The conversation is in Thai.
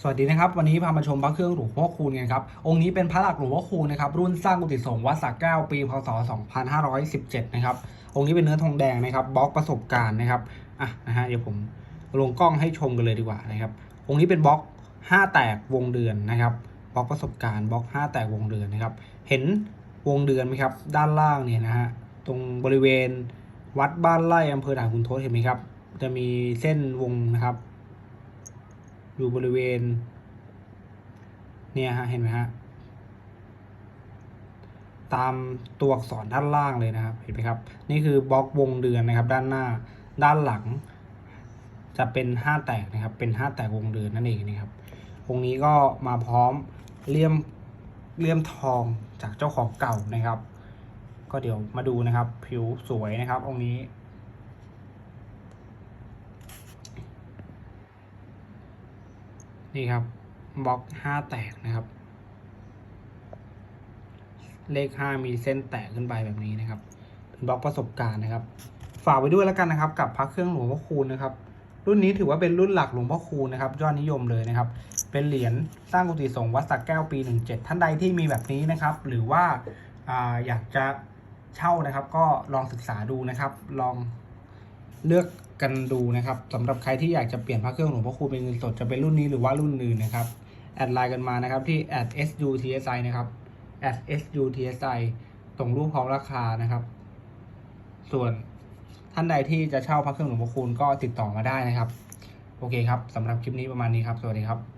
สวัสดีนะครับ วันนี้พามาชมพระเครื่องหลวงพ่อคูณกันครับ องค์นี้เป็นพระหลักหลวงพ่อคูณนะครับ รุ่นสร้างกุฏิสงฆ์วัดสักแก้วปีพศ 2517 นะครับ องค์นี้เป็นเนื้อทองแดงนะครับบล็อกประสบการณ์นะครับอะนะฮะเดี๋ยวผมลงกล้องให้ชมกันเลยดีกว่านะครับ องค์นี้เป็นบล็อก 5 แตกวงเดือนนะครับบล็อกประสบการณ์บล็อก 5 แตกวงเดือนนะครับ เห็นวงเดือนไหมครับ ด้านล่างเนี่ยนะฮะตรงบริเวณวัดบ้านไร่อำเภอด่านคุณทศเห็นไหมครับ จะมีเส้นวงนะครับ อยู่บริเวณ เนี่ยฮะ เห็นไหมฮะ ตามตัวอักษรด้านล่างเลยนะครับ เห็นไหมครับ นี่คือบล็อกวงเดือนนะครับ ด้านหน้า ด้านหลัง จะเป็นห้าแตกนะครับ เป็นห้าแตกวงเดือนนั่นเองนะครับ องค์นี้ก็มาพร้อมเลี่ยมเลี่ยมทองจากเจ้าของเก่านะครับ ก็เดี๋ยวมาดูนะครับ ผิวสวยนะครับ องค์นี้ นี่ครับบล็อกห้าแตกนะครับ เลขห้ามีเส้นแตกขึ้นไปแบบนี้นะครับเป็นบล็อกประสบการณ์นะครับ ฝากไว้ด้วยแล้วกันนะครับ กับพระเครื่องหลวงพ่อคูณนะครับ รุ่นนี้ถือว่าเป็นรุ่นหลักหลวงพ่อคูณนะครับ ยอดนิยมเลยนะครับ เป็นเหรียญสร้างกุฏิสงฆ์วัดสักแก้วปี 17 ท่านใดที่มีแบบนี้นะครับ หรือว่าอาอยากจะเช่านะครับ ก็ลองศึกษาดูนะครับ ลอง เลือกกันดูนะครับสำหรับใครที่อยากจะเปลี่ยนพระเครื่องหลวงพ่อคูณเป็นเงินสดจะเป็นรุ่นนี้หรือว่ารุ่นอื่นนะครับแอดไลน์กันมานะครับที่ @sutsi นะครับ @sutsi ส่งรูปพร้อมราคานะครับ ส่วนท่านใดที่จะเช่าพระเครื่องหลวงพ่อคูณก็ติดต่อมาได้นะครับ โอเคครับสำหรับคลิปนี้ประมาณนี้ครับ สวัสดีครับ